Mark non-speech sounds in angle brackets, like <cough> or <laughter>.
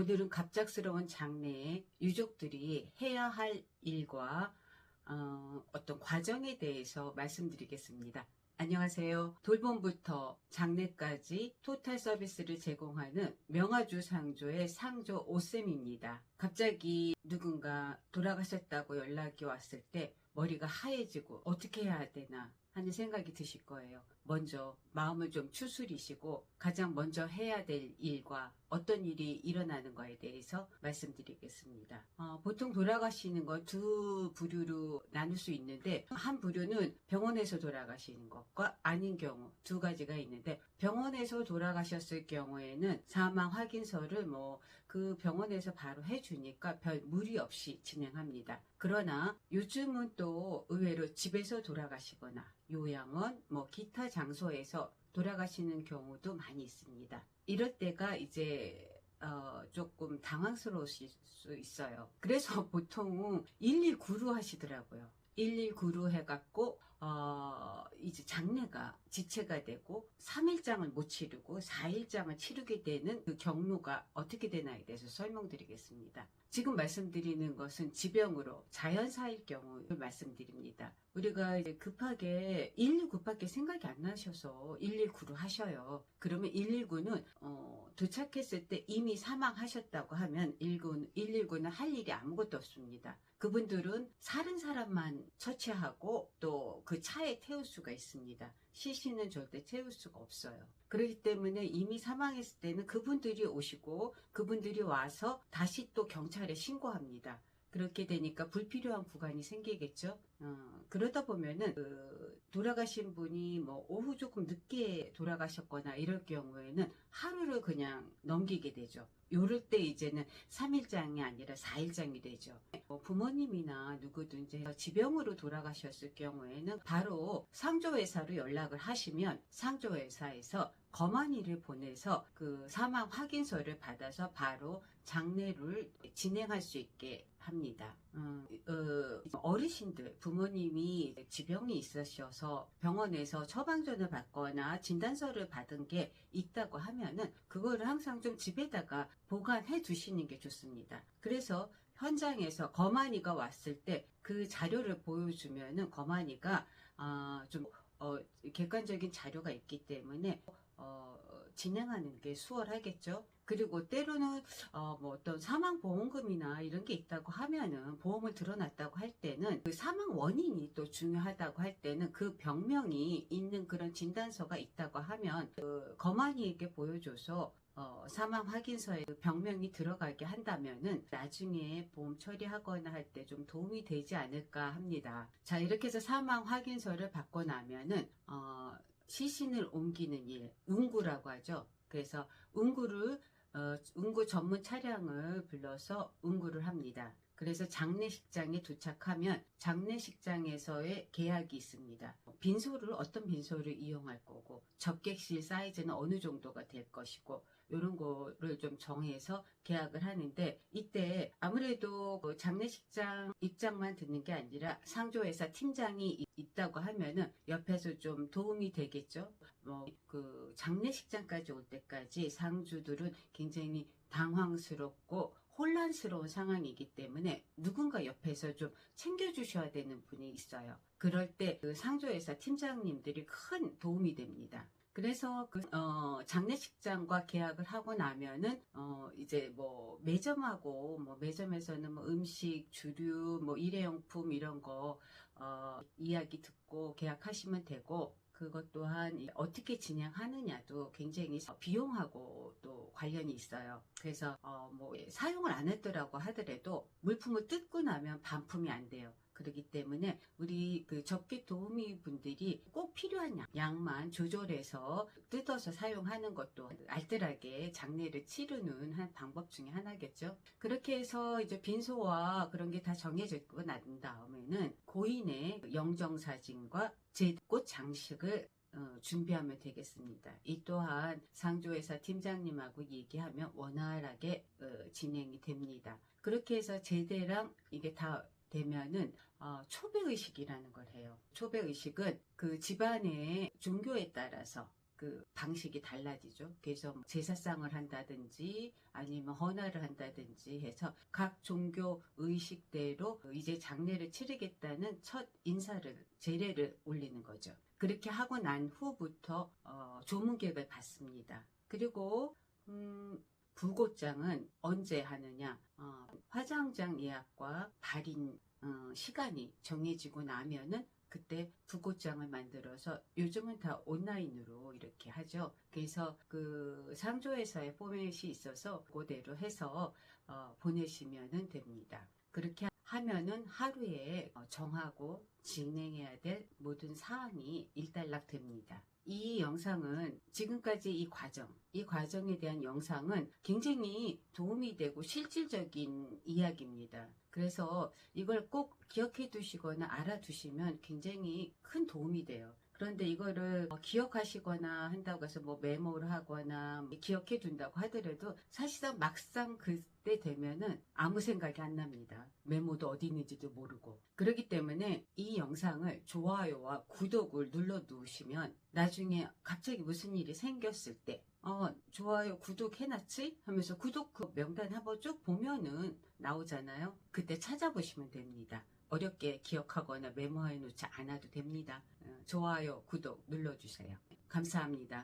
오늘은 갑작스러운 장래에 유족들이 해야 할 일과 어, 어떤 과정에 대해서 말씀드리겠습니다. 안녕하세요. 돌봄부터 장례까지 토탈 서비스를 제공하는 명아주 상조의 상조 오쌤입니다. 갑자기 누군가 돌아가셨다고 연락이 왔을 때 머리가 하얘지고 어떻게 해야 되나 하는 생각이 드실 거예요. 먼저 마음을 좀 추스리시고 가장 먼저 해야 될 일과 어떤 일이 일어나는 거에 대해서 말씀드리겠습니다. 어, 보통 돌아가시는 건 두 부류로 나눌 수 있는데 한 부류는 병원에서 돌아가시는 것과 아닌 경우 두 가지가 있는데 병원에서 돌아가셨을 경우에는 사망 확인서를 뭐 그 병원에서 바로 해주니까 별 무리 없이 진행합니다. 그러나 요즘은 또 의외로 집에서 돌아가시거나 요양원, 뭐 기타 장소에서 돌아가시는 경우도 많이 있습니다. 이럴 때가 이제 어, 조금 당황스러우실 수 있어요. 그래서 <laughs> 보통 119로 하시더라고요. 119로 해갖고 어, 이제 장례가 지체가 되고 3일장을 못 치르고 4일장을 치르게 되는 그 경로가 어떻게 되나에 대해서 설명드리겠습니다. 지금 말씀드리는 것은 지병으로 자연사일 경우를 말씀드립니다. 우리가 이제 급하게 119밖에 생각이 안 나셔서 119로 하셔요. 그러면 119는 어, 도착했을 때 이미 사망하셨다고 하면 119, 119는 할 일이 아무것도 없습니다. 그분들은 사는 사람만 처치하고 또 그 차에 태울 수가 있습니다. 시신은 절대 태울 수가 없어요. 그렇기 때문에 이미 사망했을 때는 그분들이 오시고 그분들이 와서 다시 또 경찰에 신고합니다. 그렇게 되니까 불필요한 구간이 생기겠죠. 어, 그러다 보면은 그 돌아가신 분이 뭐 오후 조금 늦게 돌아가셨거나 이럴 경우에는 하루를 그냥 넘기게 되죠. 요럴 때 이제는 3일장이 아니라 4일장이 되죠. 뭐 부모님이나 누구든지 지병으로 돌아가셨을 경우에는 바로 상조회사로 연락을 하시면 상조회사에서 검안이를 보내서 그 사망 확인서를 받아서 바로 장례를 진행할 수 있게 합니다. 음, 어, 르신들 부모님이 지병이 있으셔서 병원에서 처방전을 받거나 진단서를 받은 게 있다고 하면은 그거를 항상 좀 집에다가 보관해 두시는 게 좋습니다. 그래서 현장에서 검안이가 왔을 때 그 자료를 보여주면은 검안이가 아, 좀 어, 객관적인 자료가 있기 때문에 어, 진행하는 게 수월하겠죠. 그리고 때로는 어, 뭐 어떤 사망 보험금이나 이런 게 있다고 하면은 보험을 들어놨다고 할 때는 그 사망 원인이 또 중요하다고 할 때는 그 병명이 있는 그런 진단서가 있다고 하면 그 검안이에게 보여줘서 어, 사망 확인서에 그 병명이 들어가게 한다면은 나중에 보험 처리하거나 할 때 좀 도움이 되지 않을까 합니다. 자 이렇게 해서 사망 확인서를 받고 나면은 어, 시신을 옮기는 일, 운구라고 하죠. 그래서 운구를 어, 운구 전문 차량을 불러서 운구를 합니다. 그래서 장례식장에 도착하면 장례식장에서의 계약이 있습니다. 빈소를 어떤 빈소를 이용할 거고 접객실 사이즈는 어느 정도가 될 것이고 이런 거를 좀 정해서 계약을 하는데 이때 아무래도 그 장례식장 입장만 듣는 게 아니라 상조회사 팀장이 있다고 하면은 옆에서 좀 도움이 되겠죠. 뭐 그 장례식장까지 올 때까지 상주들은 굉장히 당황스럽고 혼란스러운 상황이기 때문에 누군가 옆에서 좀 챙겨주셔야 되는 분이 있어요. 그럴 때 그 상조회사 팀장님들이 큰 도움이 됩니다. 그래서 그 어, 장례식장과 계약을 하고 나면은 어, 이제 뭐 매점하고 뭐 매점에서는 뭐 음식, 주류, 뭐 일회용품 이런 거 어, 이야기 듣고 계약하시면 되고 그것 또한 어떻게 진행하느냐도 굉장히 비용하고 또 관련이 있어요. 그래서 어 뭐 사용을 안 했더라고 하더라도 물품을 뜯고 나면 반품이 안 돼요. 그렇기 때문에 우리 그 접객 도우미 분들이 꼭 필요한 양, 양만 조절해서 뜯어서 사용하는 것도 알뜰하게 장례를 치르는 한 방법 중에 하나겠죠. 그렇게 해서 이제 빈소와 그런 게 다 정해졌고 난 다음에는 고인의 영정사진과 제꽃 장식을 어, 준비하면 되겠습니다. 이 또한 상조회사 팀장님하고 얘기하면 원활하게 어, 진행이 됩니다. 그렇게 해서 제대랑 이게 다 되면은 어, 초배의식이라는 걸 해요. 초배의식은 그 집안의 종교에 따라서 그 방식이 달라지죠. 그래서 뭐 제사상을 한다든지 아니면 헌화를 한다든지 해서 각 종교 의식대로 이제 장례를 치르겠다는 첫 인사를 제례를 올리는 거죠. 그렇게 하고 난 후부터 어, 조문객을 받습니다. 그리고 음, 부고장은 언제 하느냐? 어, 화장장 예약과 발인 어, 시간이 정해지고 나면은 그때 부고장을 만들어서 요즘은 다 온라인으로 이렇게 하죠. 그래서 그 상조회사에 포맷이 있어서 그대로 해서 어, 보내시면 됩니다. 그렇게 하면은 하루에 어, 정하고 진행해야 될 모든 사항이 일단락 됩니다. 이 영상은 지금까지 이 과정, 이 과정에 대한 영상은 굉장히 도움이 되고 실질적인 이야기입니다. 그래서 이걸 꼭 기억해 두시거나 알아두시면 굉장히 큰 도움이 돼요. 그런데 이거를 어, 기억하시거나 한다고 해서 뭐 메모를 하거나 뭐 기억해 둔다고 하더라도 사실상 막상 그때 되면은 아무 생각이 안 납니다. 메모도 어디 있는지도 모르고. 그렇기 때문에 이 영상을 좋아요와 구독을 눌러 두시면 나중에 갑자기 무슨 일이 생겼을 때 어, 좋아요, 구독 해놨지? 하면서 구독 그 명단 한번 쭉 보면은 나오잖아요. 그때 찾아보시면 됩니다. 어렵게 기억하거나 메모해 놓지 않아도 됩니다. 어, 좋아요, 구독 눌러주세요. 감사합니다.